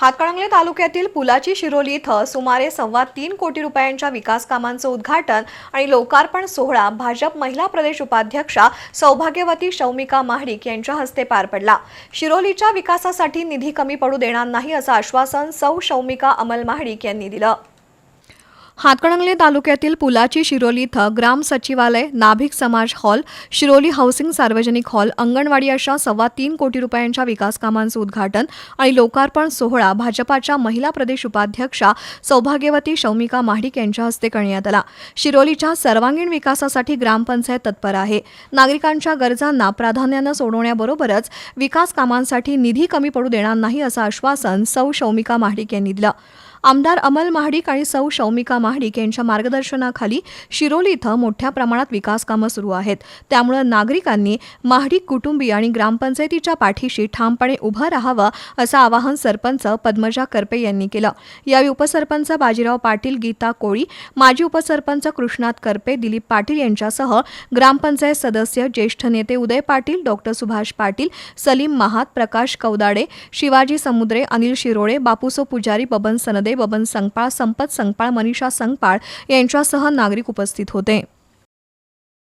हातकणंगले तालुक्यातील पुलाची शिरोली इथं सुमारे सव्वा तीन कोटी रुपयांच्या विकास कामांचं उद्घाटन आणि लोकार्पण सोहळा भाजप महिला प्रदेश उपाध्यक्षा सौभाग्यवती शौमिका महाडिक यांच्या हस्ते पार पडला. शिरोलीच्या विकासासाठी निधी कमी पडू देणार नाही असं आश्वासन सौ शौमिका अमल महाडिक यांनी दिलं. हातकणंगले तालुक्यातील पुलाची शिरोली इथं ग्राम सचिवालय नाभिक समाज हॉल शिरोली हाऊसिंग सार्वजनिक हॉल अंगणवाडी अशा सव्वा तीन कोटी रुपयांच्या विकास कामांचं उद्घाटन आणि लोकार्पण सोहळा भाजपाच्या महिला प्रदेश उपाध्यक्षा सौभाग्यवती शौमिका महाडिक यांच्या हस्ते करण्यात आला. शिरोलीच्या सर्वांगीण विकासासाठी ग्रामपंचायत तत्पर आहे. नागरिकांच्या गरजांना प्राधान्यानं सोडवण्याबरोबरच विकास कामांसाठी निधी कमी पडू देणार नाही असं आश्वासन सौ शौमिका महाडिक यांनी दिलं. आमदार अमल महाडिक आणि सौ शौमिका महाडिक यांच्या मार्गदर्शनाखाली शिरोली इथं मोठ्या प्रमाणात विकास कामं सुरू आहेत. त्यामुळे नागरिकांनी महाडिक कुटुंबीय आणि ग्रामपंचायतीच्या पाठीशी ठामपणे उभं राहावं असं आवाहन सरपंच पद्मजा करपे यांनी केलं. यावेळी उपसरपंच बाजीराव पाटील गीता कोळी माजी उपसरपंच कृष्णात करपे दिलीप पाटील यांच्यासह ग्रामपंचायत सदस्य ज्येष्ठ नेते उदय पाटील डॉक्टर सुभाष पाटील सलीम महात प्रकाश कौदाडे शिवाजी समुद्रे अनिल शिरोळे बापूसो पुजारी बबन सनदे बबन संगपाळ संपत संगपाळ मनीषा संगपाळ यांच्यासह नागरिक उपस्थित होते.